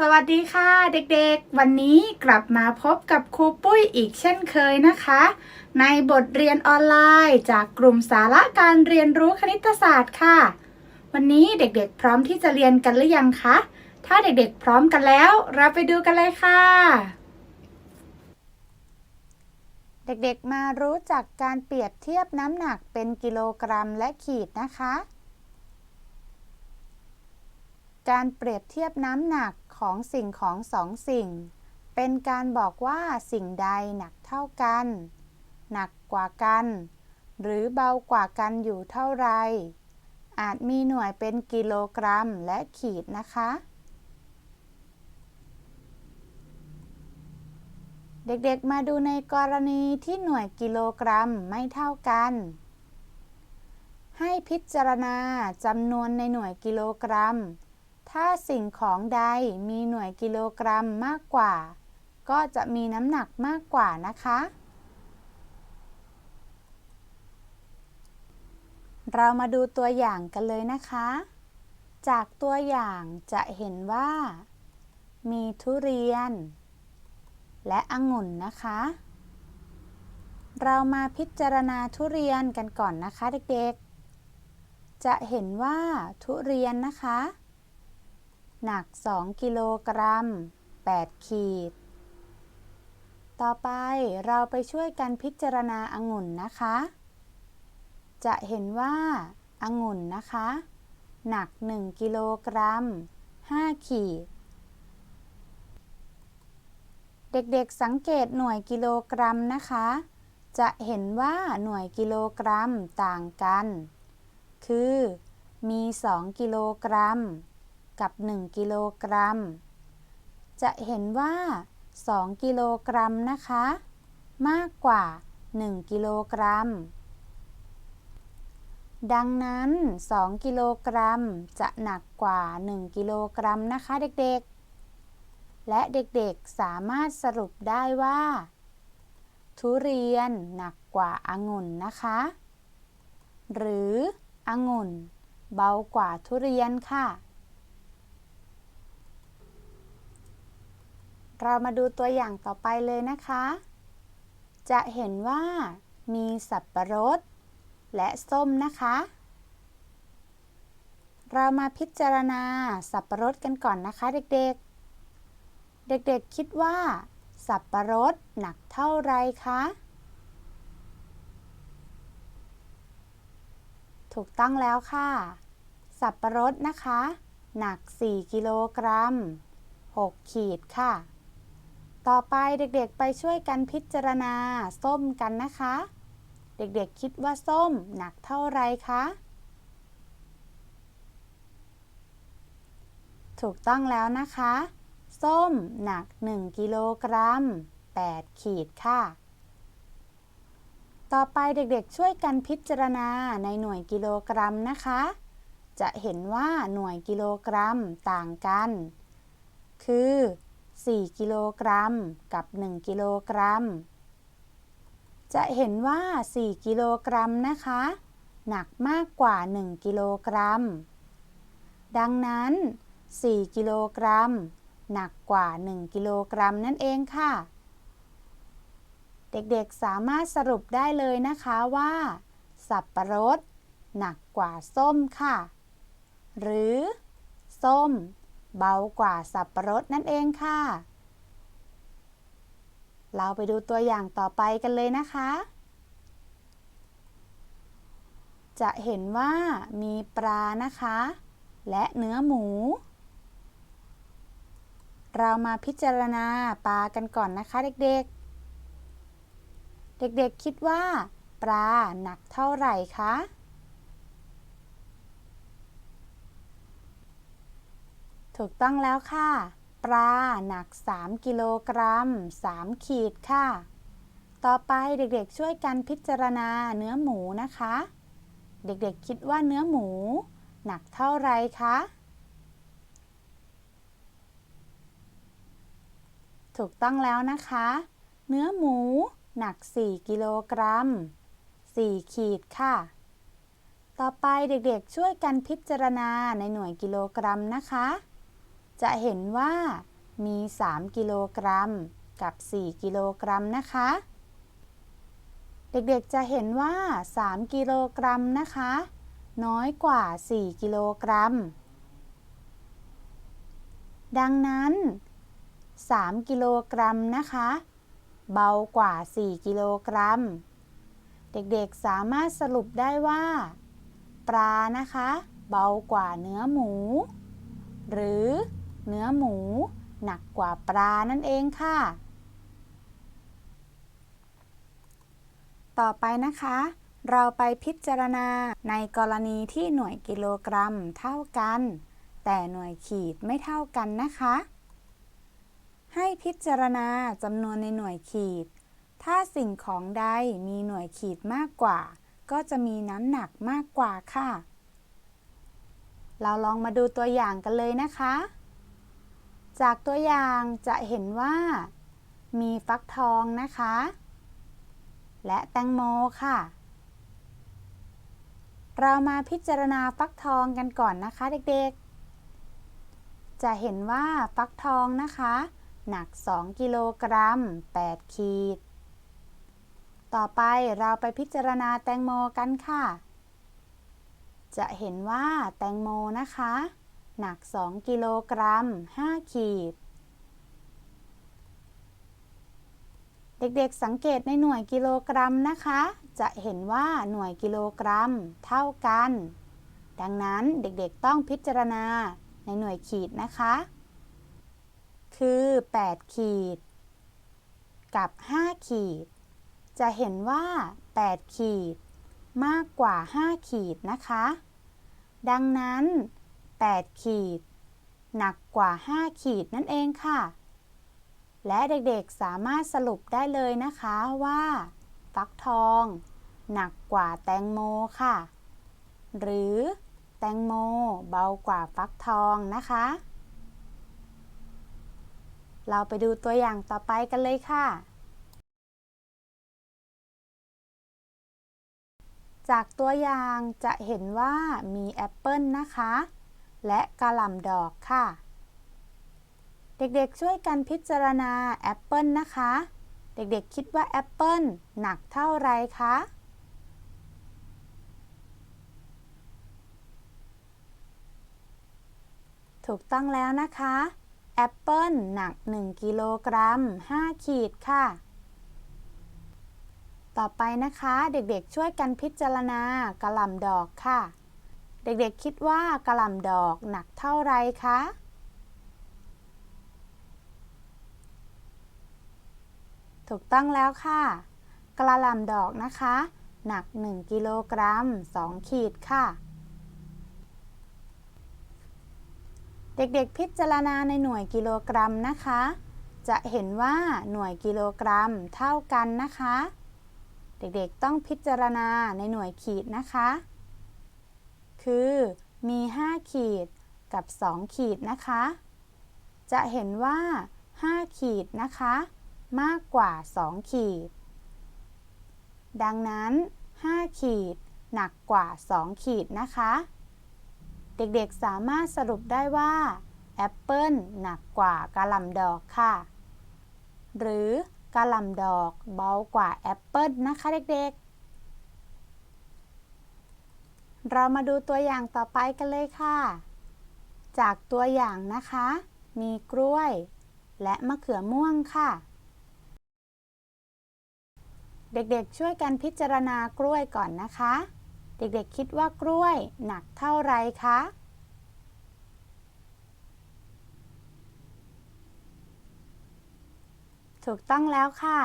สวัสดีค่ะเด็กๆ วันนี้กลับมาพบกับครูปุ้ยอีกเช่นเคยนะคะ ในบทเรียนออนไลน์จากกลุ่มสาระการเรียนรู้คณิตศาสตร์ค่ะ วันนี้เด็กๆ พร้อมที่จะเรียนกันหรือยังคะ ถ้าเด็กๆ พร้อมกันแล้ว เราไปดูกันเลยค่ะ เด็กๆมารู้จักการเปรียบเทียบน้ำหนักเป็นกิโลกรัมและขีดนะคะ การเปรียบเทียบน้ำหนัก ของสิ่งของสองสิ่ง เป็นการบอกว่าสิ่งใดหนักเท่ากัน หนักกว่ากัน หรือเบากว่ากันอยู่เท่าไร อาจมีหน่วยเป็นกิโลกรัมและขีดนะคะ เด็กๆมาดูในกรณีที่หน่วยกิโลกรัมไม่เท่ากันให้พิจารณาจำนวนในหน่วยกิโลกรัม ถ้าสิ่งของใดมีหน่วยกิโลกรัมมากกว่า ก็จะมีน้ำหนักมากกว่านะคะ เรามาดูตัวอย่างกันเลยนะคะ จากตัวอย่างจะเห็นว่า มีทุเรียน และองุ่นนะคะ เรามาพิจารณาทุเรียนกันก่อนนะคะเด็กๆ จะเห็นว่าทุเรียนนะคะ หนัก 2 กิโลกรัม 8 ขีด ต่อไปเราไปช่วยกันพิจารณาองุ่นนะคะ จะเห็นว่าองุ่นนะคะ หนัก 1 กิโลกรัม 5 ขีด เด็กๆสังเกตหน่วยกิโลกรัมนะคะ จะเห็นว่าหน่วยกิโลกรัมต่างกัน คือมี 2 กิโลกรัม กับ 1 กิโลกรัม จะเห็นว่า 2 กิโลกรัมนะคะ มากกว่า 1 กิโลกรัม ดังนั้น 2 กิโลกรัมจะหนักกว่า 1 กิโลกรัมนะคะเด็กๆ และเด็กๆสามารถสรุปได้ว่า ทุเรียนหนักกว่าองุ่นนะคะ หรือองุ่นเบากว่าทุเรียนค่ะ เรามาดูตัวอย่างต่อไปเลยนะคะ จะเห็นว่ามีสับปะรด และส้มนะคะ เรามาพิจารณาสับปะรดกันก่อนนะคะเด็กๆ เด็กๆคิดว่า สับปะรดหนักเท่าไรคะ ถูกต้องแล้วค่ะ สับปะรดนะคะ หนัก 4 กิโลกรัม 6 ขีดค่ะ ต่อไปเด็กๆไปช่วยกันพิจารณาส้มกันนะคะ เด็กๆคิดว่าส้มหนักเท่าไรคะ ถูกต้องแล้วนะคะ ส้มหนัก 1 กิโลกรัม 8 ขีดค่ะ ต่อไปเด็กๆช่วยกันพิจารณาในหน่วยกิโลกรัมนะคะ จะเห็นว่าหน่วยกิโลกรัมต่างกัน คือ 4 กิโลกรัม กับ 1 กิโลกรัม จะเห็นว่า 4 กิโลกรัมนะคะ หนักมากกว่า 1 กิโลกรัม ดังนั้น 4 กิโลกรัม หนักกว่า 1 กิโลกรัมนั่นเองค่ะ เด็กๆสามารถสรุปได้เลยนะคะว่า สับปะรด หนักกว่าส้มค่ะ หรือ ส้ม เบากว่าสับปะรดนั่นเองค่ะ เราไปดูตัวอย่างต่อไปกันเลยนะคะ จะเห็นว่ามีปลานะคะ และเนื้อหมู เรามาพิจารณาปลากันก่อนนะคะเด็กๆ เด็กๆคิดว่า ปลาหนักเท่าไหร่คะ ถูกต้องแล้วค่ะ ปลาหนัก 3 กิโลกรัม 3 ขีดค่ะ ต่อไปเด็กๆช่วยกันพิจารณาเนื้อหมูนะคะ เด็กๆคิดว่าเนื้อหมู หนักเท่าไรคะ ถูกต้องแล้วนะคะ เนื้อหมู หนัก 4 กิโลกรัม 4 ขีดค่ะต่อไปเด็กๆช่วยกันพิจารณาในหน่วยกิโลกรัมนะคะ จะเห็นว่ามี 3 กิโลกรัม กับ 4 กิโลกรัมนะคะ เด็กๆจะเห็นว่า 3 กิโลกรัมนะคะ น้อยกว่า 4 กิโลกรัม ดังนั้น 3 กิโลกรัมนะคะ เบากว่า 4 กิโลกรัม เด็กๆสามารถสรุปได้ว่า ปลานะคะ เบากว่าเนื้อหมู หรือ เนื้อหมู หนักกว่าปลานั่นเองค่ะ ต่อไปนะคะ เราไปพิจารณาในกรณีที่หน่วยกิโลกรัมเท่ากัน แต่หน่วยขีดไม่เท่ากันนะคะ ให้พิจารณาจำนวนในหน่วยขีด ถ้าสิ่งของใดมีหน่วยขีดมากกว่า ก็จะมีน้ำหนักมากกว่าค่ะเราลองมาดูตัวอย่างกันเลยนะคะ จากตัวอย่างจะเห็นว่า มีฟักทองนะคะ และแตงโมค่ะ เรามาพิจารณาฟักทองกันก่อนนะคะเด็กๆ จะเห็นว่าฟักทองนะคะ หนัก 2 กิโลกรัม 8 ขีด ต่อไปเราไปพิจารณาแตงโมกันค่ะ จะเห็นว่าแตงโมนะคะ หนัก 2 กิโลกรัม 5 ขีด เด็กๆสังเกตในหน่วยกิโลกรัมนะคะ จะเห็นว่าหน่วยกิโลกรัมเท่ากัน ดังนั้นเด็กๆต้องพิจารณาในหน่วยขีดนะคะ คือ 8 ขีด กับ 5 ขีด จะเห็นว่า 8 ขีด มากกว่า 5 ขีดนะคะ ดังนั้น 8 ขีด หนักกว่า 5 ขีดนั่นเองค่ะ และเด็กๆสามารถสรุปได้เลยนะคะว่า ฟักทอง หนักกว่าแตงโมค่ะ หรือแตงโมเบากว่าฟักทองนะคะ เราไปดูตัวอย่างต่อไปกันเลยค่ะจากตัวอย่างจะเห็นว่ามีแอปเปิลนะคะ และกระหล่ำดอกค่ะ เด็กๆช่วยกันพิจารณาแอปเปิลนะคะ เด็กๆคิดว่าแอปเปิลหนักเท่าไรคะถูกต้องแล้วนะคะแอปเปิลหนัก 1 กิโลกรัม 5 ขีดค่ะ ต่อไปนะคะ เด็กๆช่วยกันพิจารณากระหล่ำดอกค่ะ เด็กๆคิดว่ากระหล่ำดอกหนักเท่าไรคะ ถูกต้องแล้วค่ะ กระหล่ำดอกนะคะ หนัก 1 กิโลกรัม 2 ขีดค่ะ เด็กๆพิจารณาในหน่วยกิโลกรัมนะคะ จะเห็นว่าหน่วยกิโลกรัมเท่ากันนะคะ เด็กๆต้องพิจารณาในหน่วยขีดนะคะ คือมี 5 ขีดกับ 2 ขีดนะคะ จะเห็นว่า 5 ขีดนะคะ มากกว่า 2 ขีด ดังนั้น 5 ขีดหนักกว่า 2 ขีดนะคะ เด็กๆสามารถสรุปได้ว่าแอปเปิลหนักกว่ากะหล่ำดอกค่ะ หรือกะหล่ำดอกเบากว่าแอปเปิลนะคะเด็กๆ เรามาดูตัวอย่างต่อไปกันเลยค่ะ จากตัวอย่างนะคะ มีกล้วย และมะเขือม่วงค่ะ เด็กๆช่วยกันพิจารณากล้วยก่อนนะคะ เด็กๆคิดว่ากล้วยหนักเท่าไรคะถูกต้องแล้วค่ะ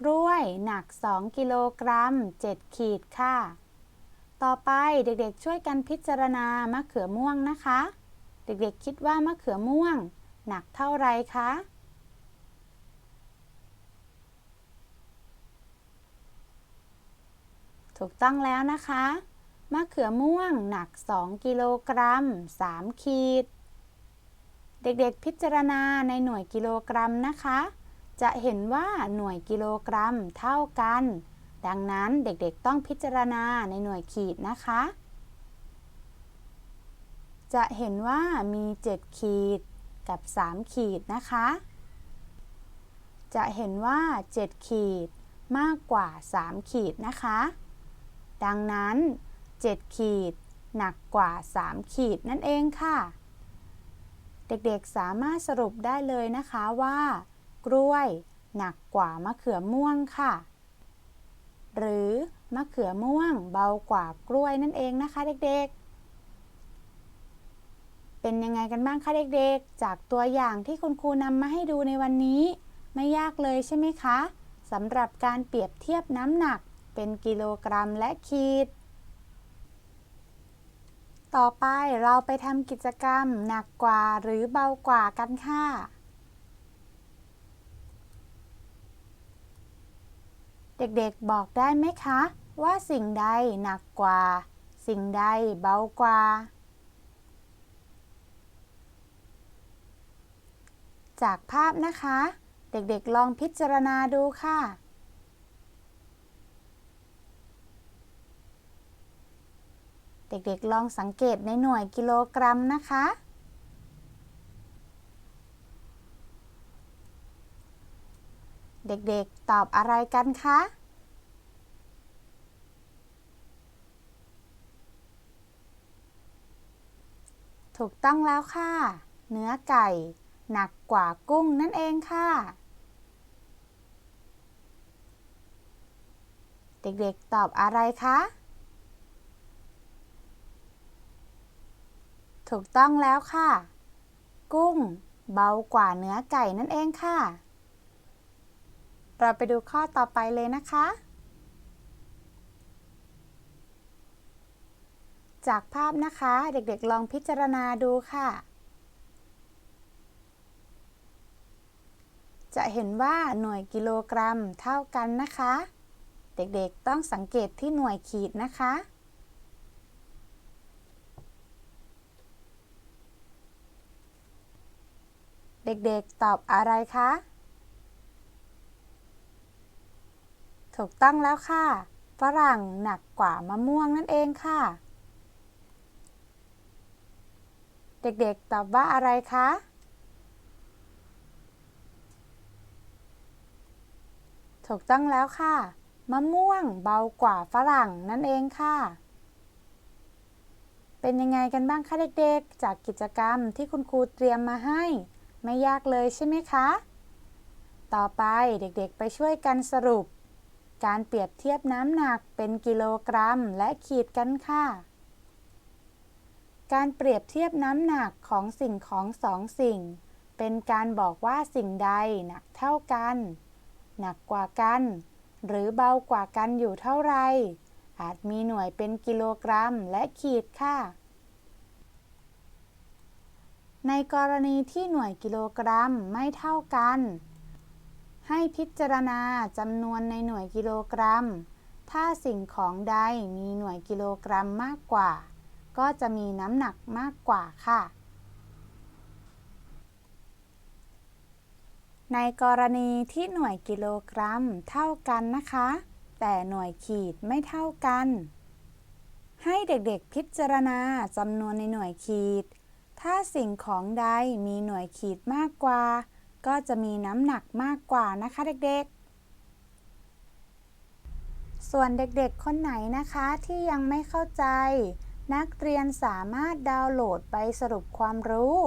กล้วยหนัก 2 กิโลกรัม 7 ขีดค่ะ ต่อไปเด็กๆช่วยกันพิจารณามะเขือม่วงนะคะ เด็กๆคิดว่ามะเขือม่วง หนักเท่าไรคะถูกต้องแล้วนะคะ มะเขือม่วงหนัก 2 กิโลกรัม 3 ขีด เด็กๆพิจารณาในหน่วยกิโลกรัมนะคะ จะเห็นว่าหน่วยกิโลกรัมเท่ากัน ดังนั้นเด็กๆต้องพิจารณาในหน่วยขีดนะคะ จะเห็นว่ามี 7 ขีดกับ 3 ขีดนะคะ จะเห็นว่า 7 ขีดมากกว่า 3 ขีดนะคะ ดังนั้น 7 ขีดหนักกว่า 3 ขีดนั่นเองค่ะ เด็กๆสามารถสรุปได้เลยนะคะว่า กล้วย หนักกว่ามะเขือม่วงค่ะ หรือมะเขือม่วงเบากว่ากล้วยนั่นเองนะคะเด็กๆ เป็นยังไงกันบ้างคะเด็กๆ จากตัวอย่างที่คุณครูนำมาให้ดูในวันนี้ ไม่ยากเลยใช่ไหมคะสำหรับการเปรียบเทียบน้ำหนักเป็นกิโลกรัมและขีด ต่อไปเราไปทำกิจกรรมหนักกว่าหรือเบากว่ากันค่ะ เด็กๆบอกได้ไหมคะ ว่าสิ่งใดหนักกว่า สิ่งใดเบากว่า จากภาพนะคะ เด็กๆลองพิจารณาดูค่ะเด็กๆ ลองสังเกตในหน่วยกิโลกรัมนะคะ เด็กๆ ตอบอะไรกันคะ ถูกต้องแล้วค่ะ เนื้อไก่ หนักกว่ากุ้งนั่นเองค่ะ เด็กๆ ตอบอะไรคะ ถูกต้องแล้วค่ะ กุ้ง เบากว่าเนื้อไก่นั่นเองค่ะ เราไปดูข้อต่อไปเลยนะคะ จากภาพนะคะเด็กๆลองพิจารณาดูค่ะ จะเห็นว่าหน่วยกิโลกรัมเท่ากันนะคะ เด็กๆต้องสังเกตที่หน่วยขีดนะคะเด็กๆ ตอบอะไรคะ ถูกต้องแล้วค่ะ ฝรั่งหนักกว่ามะม่วงนั่นเองค่ะ เด็กๆตอบว่าอะไรคะถูกต้องแล้วค่ะ มะม่วงเบากว่าฝรั่งนั่นเองค่ะ เป็นยังไงกันบ้างคะเด็กๆ จากกิจกรรมที่คุณครูเตรียมมาให้ ไม่ยากเลยใช่ไหมคะ ต่อไปเด็กๆไปช่วยกันสรุป การเปรียบเทียบน้ำหนักเป็นกิโลกรัมและขีดกันค่ะ การเปรียบเทียบน้ำหนักของสิ่งของสองสิ่ง เป็นการบอกว่าสิ่งใดหนักเท่ากัน หนักกว่ากัน หรือเบากว่ากันอยู่เท่าไร อาจมีหน่วยเป็นกิโลกรัมและขีดค่ะ ในกรณีที่หน่วยกิโลกรัมไม่เท่ากัน ให้พิจารณาจำนวนในหน่วยกิโลกรัม ถ้าสิ่งของใดมีหน่วยกิโลกรัมมากกว่า ก็จะมีน้ำหนักมากกว่าค่ะ ในกรณีที่หน่วยกิโลกรัมเท่ากันนะคะ แต่หน่วยขีดไม่เท่ากัน ให้เด็กๆพิจารณาจำนวนในหน่วยขีด ถ้าสิ่งของใดมีหน่วยขีดมากกว่า ก็จะมีน้ำหนักมากกว่านะคะเด็กๆ ส่วนเด็กๆ คนไหนนะคะที่ยังไม่เข้าใจ นักเรียนสามารถดาวน์โหลดไปสรุปความรู้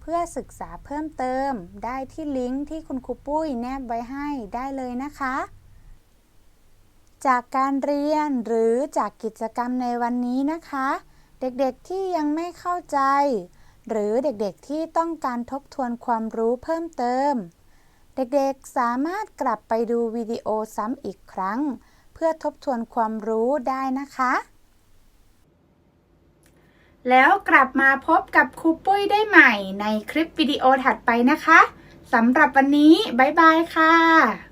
เพื่อศึกษาเพิ่มเติม ได้ที่ลิงก์ที่คุณครูปุ้ยแนบไว้ให้ได้เลยนะคะ จากการเรียนหรือจากกิจกรรมในวันนี้นะคะ เด็กๆที่ยังไม่เข้าใจ หรือเด็กๆที่ต้องการทบทวนความรู้เพิ่มเติม เด็กๆสามารถกลับไปดูวิดีโอซ้ำอีกครั้ง เพื่อทบทวนความรู้ได้นะคะ แล้วกลับมาพบกับครูปุ้ยได้ใหม่ในคลิปวิดีโอถัดไปนะคะสำหรับวันนี้ บ๊ายบายค่ะ